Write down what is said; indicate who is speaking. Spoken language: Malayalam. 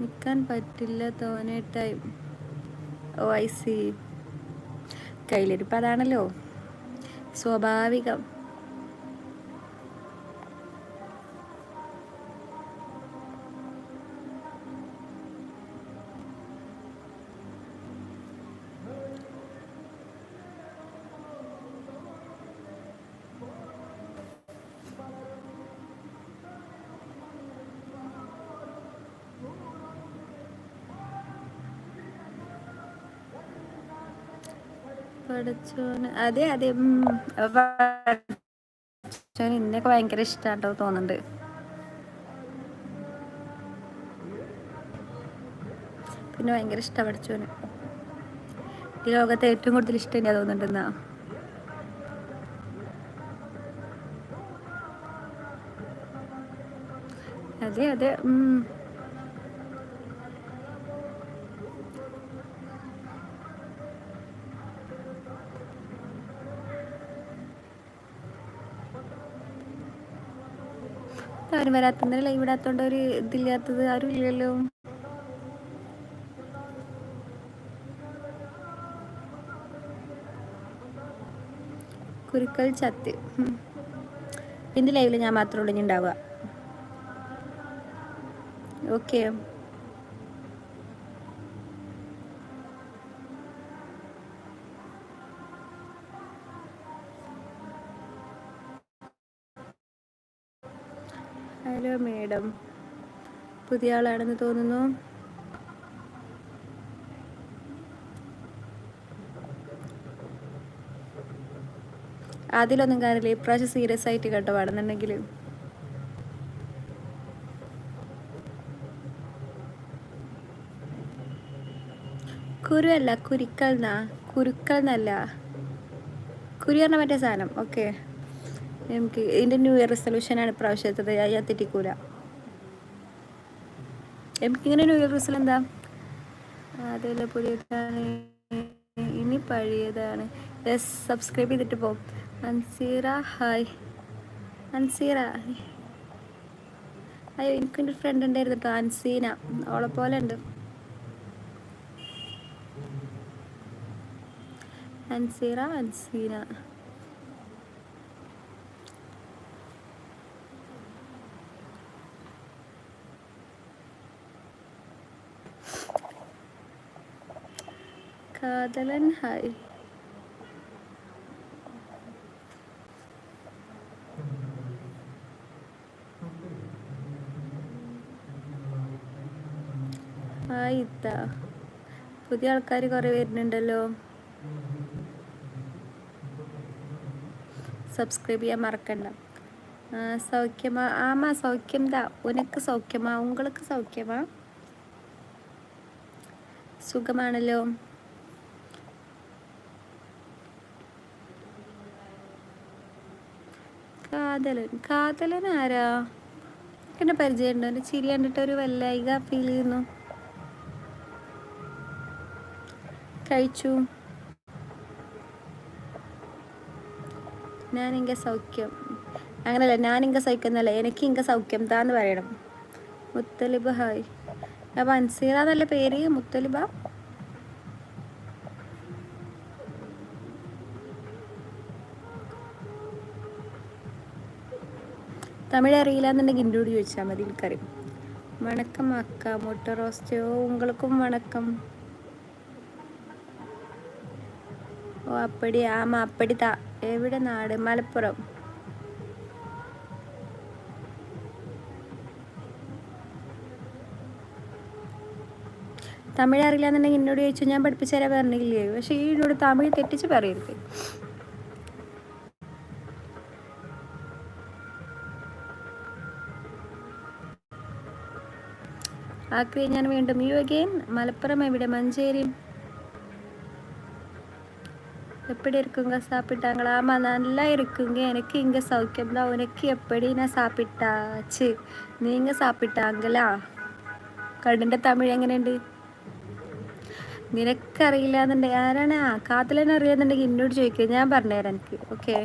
Speaker 1: നിൽക്കാൻ പറ്റില്ല തോന്നേട്ടായി ഓ ഐ സി കയ്യിലിരിപ്പ് അതാണല്ലോ. സ്വാഭാവികം. പഠിച്ചോന്. അതെ അതെ. പഠിച്ചോന് ഇന്നൊക്കെ ഭയങ്കര ഇഷ്ടാട്ടോ തോന്നുന്നുണ്ട് പിന്നെ ഭയങ്കര ഇഷ്ടം പഠിച്ചോന്. ഈ ലോകത്തെ ഏറ്റവും കൂടുതൽ ഇഷ്ടം തന്നെയാ തോന്നുന്നുണ്ടെന്നാ അതെ അതെ. ആരും വരാത്ത ലൈവ് ഇടാത്തോണ്ട് ഒരു ഇതില്ലാത്തത് ആരും ഇല്ലല്ലോ. കുരുക്കൾ ചത്ത്. എന്റെ ലൈവിൽ ഞാൻ മാത്രമേ ഉള്ളൂ ഉണ്ടാവുക. Okay hello madam. പുതിയ ആളാണെന്ന് തോന്നുന്നു. അതിലൊന്നും കാര്യമില്ല. ഇപ്രാവശ്യം സീരിയസ് ആയിട്ട് കേട്ടോ പാടുന്നുണ്ടെങ്കിൽ കുരു അല്ല കുരുക്കൽ എന്നാ കുരുക്കൽ എന്നല്ല കുരു പറഞ്ഞ മറ്റേ സാധനം ഓക്കെ. എനിക്ക് ഇതിന്റെ ന്യൂ ഇയർ റെസൊല്യൂഷനാണ് ഇപ്രാവശ്യത്തത്. ഞാൻ തെറ്റിക്കൂല. എനിക്കിങ്ങനെ ന്യൂ ഇയർ റിസൽ എന്താ? അതല്ല പുതിയതാണ്. ഇനി പഴയതാണ്. യെസ് സബ്സ്ക്രൈബ് ചെയ്തിട്ട് പോകും അൻസീറ ഹായ്. അൻസീറ അയ്യോ എനിക്കൊരു ഫ്രണ്ട് ഉണ്ടായിരുന്നു കേട്ടോ അൻസീന. അവളെ പോലെ ഉണ്ട്. അൻസീറ അൻസീന. കാതലൻ ഹായ്. ഹായ് ഇത്ത. പുതിയ ആൾക്കാർ കുറേ വരുന്നുണ്ടല്ലോ. സബ്സ്ക്രൈബ് ചെയ്യാൻ മറക്കണ്ട. സൗഖ്യമാ ആമാ സൗഖ്യം താ ഉനക്ക് സൗഖ്യമാ ഉങ്ങൾക്ക് സൗഖ്യമാ. സുഖമാണല്ലോ. കാതലൻ. കാതലൻ ആരാ? എന്നെ പരിചയമുണ്ടോ? എന്റെ ചിരി കണ്ടിട്ട് ഒരു വല്ലായിക ഫീൽ ചെയ്യുന്നു. കഴിച്ചു. ഞാനിങ്ക സൗഖ്യം. അങ്ങനല്ല ഞാനിങ്ക സൗഖ്യം എന്നല്ല എനിക്ക് ഇങ്ക സൗഖ്യം. താന്ന് പറയണം. മുത്തലിബ ഹായ്. അപ്പം അൻസീറ എന്നല്ല പേര് മുത്തലിബ. തമിഴ് അറിയില്ല എന്നുണ്ടെങ്കിൽ ഇൻഡോട് ചോദിച്ചാൽ മതി എനിക്കറിയും. വണക്കം അക്ക മുട്ട റോസ്റ്റോ. ഉങ്ങൾക്കും വണക്കം. ഓ അപ്പടി ആമ അപ്പടി താ. എവിടെ നാട്? മലപ്പുറം. തമിഴ് അറിയില്ല എന്നുണ്ടെങ്കിൽ എന്നോട് ചോദിച്ചു ഞാൻ പഠിപ്പിച്ചു പറഞ്ഞില്ലേ? പക്ഷേ ഈ എന്നോട് തമിഴ് തെറ്റിച്ച് പറയരുത്. ആക്രി ഞാൻ വീണ്ടും യു അഗെയിൻ മലപ്പുറം എവിടെ മഞ്ചേരി எப்படி இருக்குங்க சாப்பிட்டாங்களா ஆமாம் நல்லா இருக்குங்க எனக்கு இங்கே சௌக்கியம் தான் உனக்கு எப்படி நான் சாப்பிட்டாச்சு நீங்கள் സാപ്പിട്ടാങ്കളാ കടൻ്റെ തമിഴ് എങ്ങനെയുണ്ട് നിനക്കറിയില്ല എന്നുണ്ടെങ്കിൽ ആരാണ് ആ കാത്തലനെ അറിയാന്നുണ്ടെങ്കിൽ എന്നോട് ചോദിക്കുക ഞാൻ പറഞ്ഞുതരാം എനിക്ക് ഓക്കെ